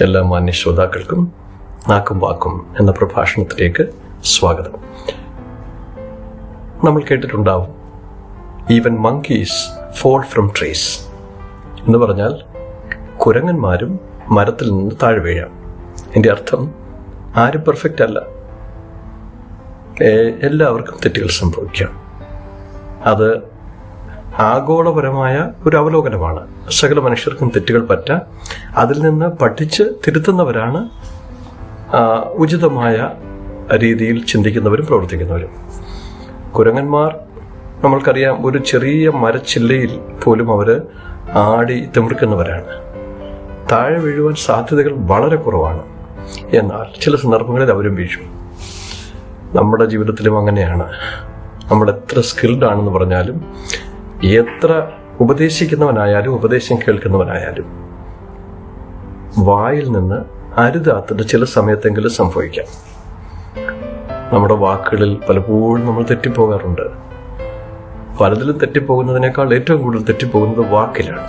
എല്ലാ മാന്യ ശ്രോതാക്കൾക്കും നാക്കും വാക്കും എന്ന പ്രഭാഷണത്തിലേക്ക് സ്വാഗതം. നമ്മൾ കേട്ടിട്ടുണ്ടാവും even monkeys fall from trees എന്ന് പറഞ്ഞാൽ കുരങ്ങന്മാരും മരത്തിൽ നിന്ന് താഴെ വീഴാം. എന്റെ അർത്ഥം ആരും പെർഫെക്റ്റ് അല്ല. എല്ലാവർക്കും തെറ്റുകൾ സംഭവിക്കാം. അത് ആഗോളപരമായ ഒരു അവലോകനമാണ്. സകല മനുഷ്യർക്കും തെറ്റുകൾ പറ്റ. അതിൽ നിന്ന് പഠിച്ച് തിരുത്തുന്നവരാണ് ഉചിതമായ രീതിയിൽ ചിന്തിക്കുന്നവരും പ്രവർത്തിക്കുന്നവരും. കുരങ്ങന്മാർ നമ്മൾക്കറിയാം ഒരു ചെറിയ മരച്ചില്ലയിൽ പോലും അവർ ആടി തിമിർക്കുന്നവരാണ്. താഴെ വീഴുവാൻ സാധ്യതകൾ വളരെ കുറവാണ്. എന്നാൽ ചില സന്ദർഭങ്ങളിൽ അവരും വീഴും. നമ്മുടെ ജീവിതത്തിലും അങ്ങനെയാണ്. നമ്മൾ എത്ര സ്കിൽഡ് ആണെന്ന് പറഞ്ഞാലും എത്ര ഉപദേശിക്കുന്നവനായാലും ഉപദേശം കേൾക്കുന്നവനായാലും വായിൽ നിന്ന് അരുതാത്തത് ചില സമയത്തെങ്കിലും സംഭവിക്കാം. നമ്മുടെ വാക്കുകളിൽ പലപ്പോഴും നമ്മൾ തെറ്റിപ്പോകാറുണ്ട്. പലതിലും തെറ്റിപ്പോകുന്നതിനേക്കാൾ ഏറ്റവും കൂടുതൽ തെറ്റിപ്പോകുന്നത് വാക്കിലാണ്.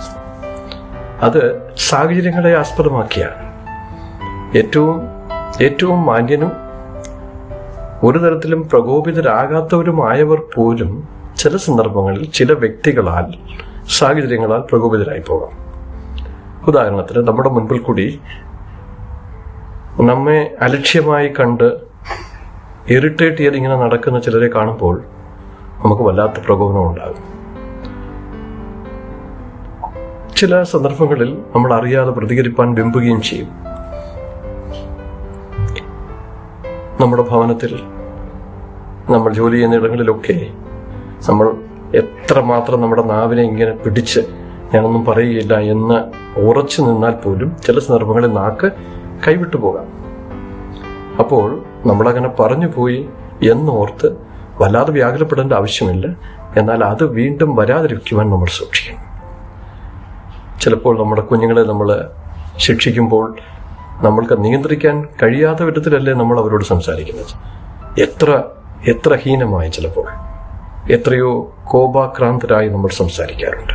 അത് സാഹചര്യങ്ങളെ ആസ്പദമാക്കിയാണ്. ഏറ്റവും ഏറ്റവും മാന്യനും ഒരു തരത്തിലും പ്രകോപിതരാകാത്തവരുമായവർ പോലും ചില സന്ദർഭങ്ങളിൽ ചില വ്യക്തികളാൽ സാഹചര്യങ്ങളാൽ പ്രകോപിതരായി പോകാം. ഉദാഹരണത്തിന് നമ്മുടെ മുൻപിൽ കൂടി നമ്മെ അലക്ഷ്യമായി കണ്ട് ഇറിറ്റേറ്റ് ചെയ്ത് ഇങ്ങനെ നടക്കുന്ന ചിലരെ കാണുമ്പോൾ നമുക്ക് വല്ലാത്ത പ്രകോപനം ഉണ്ടാകും. ചില സന്ദർഭങ്ങളിൽ നമ്മൾ അറിയാതെ പ്രതികരിപ്പാൻ വെമ്പുകയും ചെയ്യും. നമ്മുടെ ഭവനത്തിൽ നമ്മൾ ജോലി ചെയ്യുന്ന ഇടങ്ങളിലൊക്കെ നമ്മൾ എത്ര മാത്രം നമ്മുടെ നാവിനെ ഇങ്ങനെ പിടിച്ച് ഞാനൊന്നും പറയുകയില്ല എന്ന് ഉറച്ചു നിന്നാൽ പോലും ചില സന്ദർഭങ്ങളിൽ നാക്ക് കൈവിട്ടു പോകാം. അപ്പോൾ നമ്മളങ്ങനെ പറഞ്ഞു പോയി എന്നോർത്ത് വല്ലാതെ വ്യാകുലപ്പെടേണ്ട ആവശ്യമില്ല. എന്നാൽ അത് വീണ്ടും വരാതിരിക്കുവാൻ നമ്മൾ സൂക്ഷിക്കണം. ചിലപ്പോൾ നമ്മുടെ കുഞ്ഞുങ്ങളെ നമ്മൾ ശിക്ഷിക്കുമ്പോൾ നമ്മൾക്ക് നിയന്ത്രിക്കാൻ കഴിയാത്ത വിധത്തിലല്ലേ നമ്മൾ അവരോട് സംസാരിക്കുന്നത്? എത്ര എത്ര ഹീനമായി ചിലപ്പോൾ. എത്രയോ കോപാക്രാന്തരായി നമ്മൾ സംസാരിക്കാറുണ്ട്.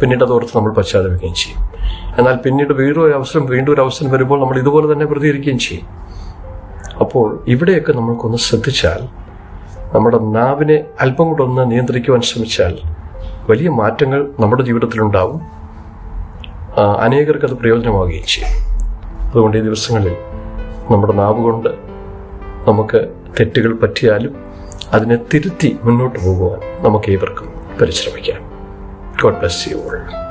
പിന്നീട് അതോർത്ത് നമ്മൾ പശ്ചാത്തപിക്കുകയും ചെയ്യും. എന്നാൽ പിന്നീട് വീണ്ടും ഒരു അവസരം വീണ്ടും ഒരു അവസരം വരുമ്പോൾ നമ്മൾ ഇതുപോലെ തന്നെ പ്രതികരിക്കുകയും ചെയ്യും. അപ്പോൾ ഇവിടെയൊക്കെ നമ്മൾക്കൊന്ന് ശ്രദ്ധിച്ചാൽ നമ്മുടെ നാവിനെ അല്പം ഒന്ന് നിയന്ത്രിക്കുവാൻ ശ്രമിച്ചാൽ വലിയ മാറ്റങ്ങൾ നമ്മുടെ ജീവിതത്തിലുണ്ടാവും. അനേകർക്ക് അത് പ്രയോജനമാവുകയും ചെയ്യും. അതുകൊണ്ട് ഈ ദിവസങ്ങളിൽ നമ്മുടെ നാവ് കൊണ്ട് നമുക്ക് തെറ്റുകൾ പറ്റിയാലും അതിനെ തിരുത്തി മുന്നോട്ട് പോകുവാൻ നമുക്ക് ഏവർക്കും പരിശ്രമിക്കാം. God bless you all